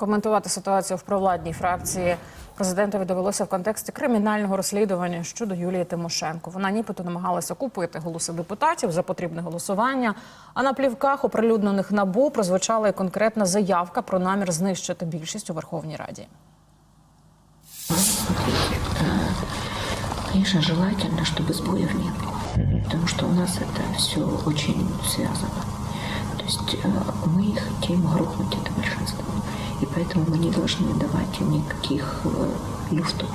Коментувати ситуацію в провладній фракції президентові довелося в контексті кримінального розслідування щодо Юлії Тимошенко. Вона нібито намагалася купити голоси депутатів за потрібне голосування. А на плівках, оприлюднених набу, прозвучала і конкретна заявка про намір знищити більшість у Верховній Раді. Конечно, желательно, чтобы сбоев не было. Потому что у нас это все очень связано. То есть э, мы хотим грохнуть это большинство. И поэтому мы не должны давать им никаких э, люфтов.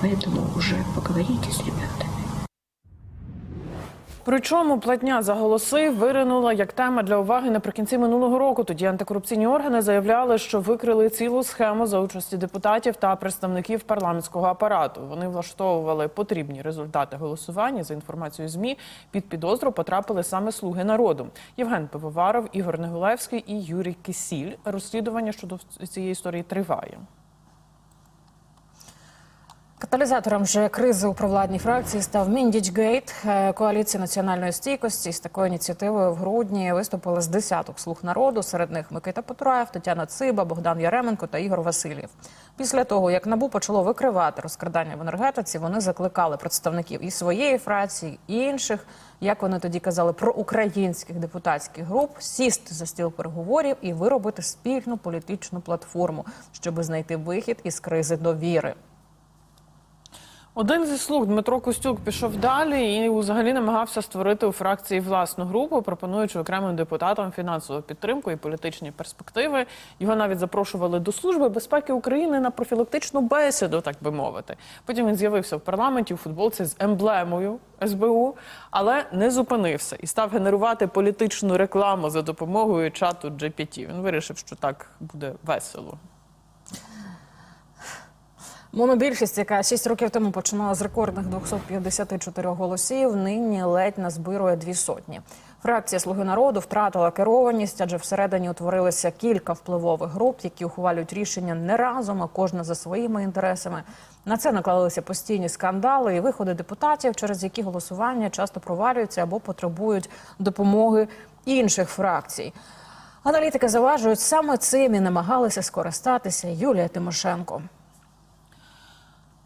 Поэтому уже поговорите с ребятами. Причому платня за голоси виринула як тема для уваги наприкінці минулого року. Тоді антикорупційні органи заявляли, що викрили цілу схему за участі депутатів та представників парламентського апарату. Вони влаштовували потрібні результати голосування. За інформацією змі під підозру потрапили саме слуги народу. Євген Пивоваров, Ігор Негулевський і Юрій Кисіль. Розслідування щодо цієї історії триває. Каталізатором же кризи у провладній фракції став Міндічгейт. Е, Коаліція національної стійкості з такою ініціативою в грудні виступили з десяток слуг народу. Серед них Микита Потураєв, Тетяна Циба, Богдан Яременко та Ігор Васильєв. Після того, як набу почало викривати розкрадання в енергетиці, вони закликали представників і своєї фракції, і інших, як вони тоді казали, проукраїнських депутатських груп сісти за стіл переговорів і виробити спільну політичну платформу, щоб знайти вихід із кризи довіри. Один зі слуг Дмитро Костюк пішов далі і взагалі намагався створити у фракції власну групу, пропонуючи окремим депутатам фінансову підтримку і політичні перспективи. Його навіть запрошували до служби безпеки України на профілактичну бесіду, так би мовити. Потім він з'явився в парламенті у футболці з емблемою СБУ, але не зупинився і став генерувати політичну рекламу за допомогою чату GPT. Він вирішив, що так буде весело. Монобільшість, яка 6 років тому починала з рекордних 254 голосів, нині ледь назбирує дві сотні. Фракція Слуги народу втратила керованість, адже всередині утворилося кілька впливових груп, які ухвалюють рішення не разом, а кожна за своїми інтересами. На це наклалися постійні скандали і виходи депутатів, через які голосування часто провалюються або потребують допомоги інших фракцій. Аналітики заважують саме цим і намагалися скористатися Юлія Тимошенко.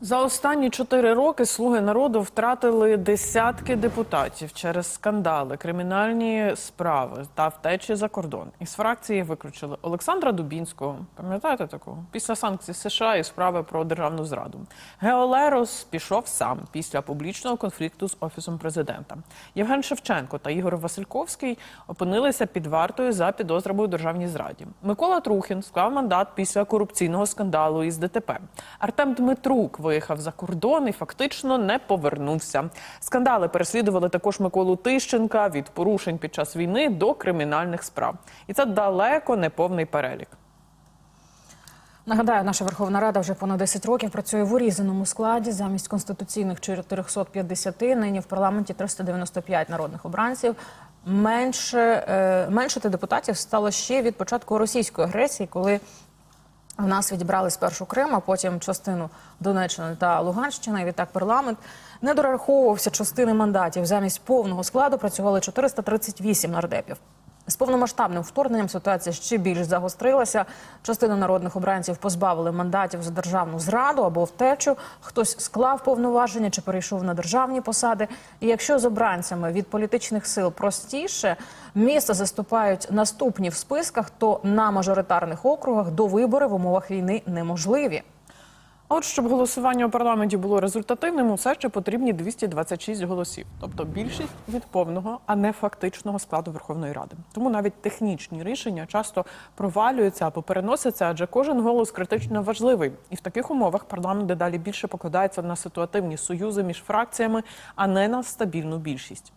За останні чотири роки слуги народу втратили десятки депутатів через скандали, кримінальні справи та втечі за кордон. Із фракції виключили Олександра Дубінського. Пам'ятаєте такого? Після санкцій США і справи про державну зраду. Геолерос пішов сам після публічного конфлікту з офісом президента. Євген Шевченко та Ігор Васильковський опинилися під вартою за підозрами у державній зраді. Микола Трухін склав мандат після корупційного скандалу із ДТП. Артем Дмитрук виїхав за кордон і фактично не повернувся. Скандали переслідували також Миколу Тищенка від порушень під час війни до кримінальних справ. І це далеко не повний перелік. Нагадаю, наша Верховна Рада вже понад 10 років працює в урізаному складі. Замість конституційних 450 нині в парламенті 395 народних обранців. Менше е, меншити депутатів стало ще від початку російської агресії, коли в нас відібрали спершу Крим, а потім частину Донеччини та Луганщини. І відтак парламент не дораховувався частини мандатів. Замість повного складу працювали 438 нардепів. З повномасштабним вторгненням ситуація ще більш загострилася. Частину народних обранців позбавили мандатів за державну зраду або втечу. Хтось склав повноваження чи перейшов на державні посади. І якщо з обранцями від політичних сил простіше, місце заступають наступні в списках, то на мажоритарних округах до вибори в умовах війни неможливі. От щоб голосування у парламенті було результативним, все ще потрібні 226 голосів, тобто більшість від повного, а не фактичного складу Верховної Ради. Тому навіть технічні рішення часто провалюються або переносяться, адже кожен голос критично важливий. І в таких умовах парламент дедалі більше покладається на ситуативні союзи між фракціями, а не на стабільну більшість.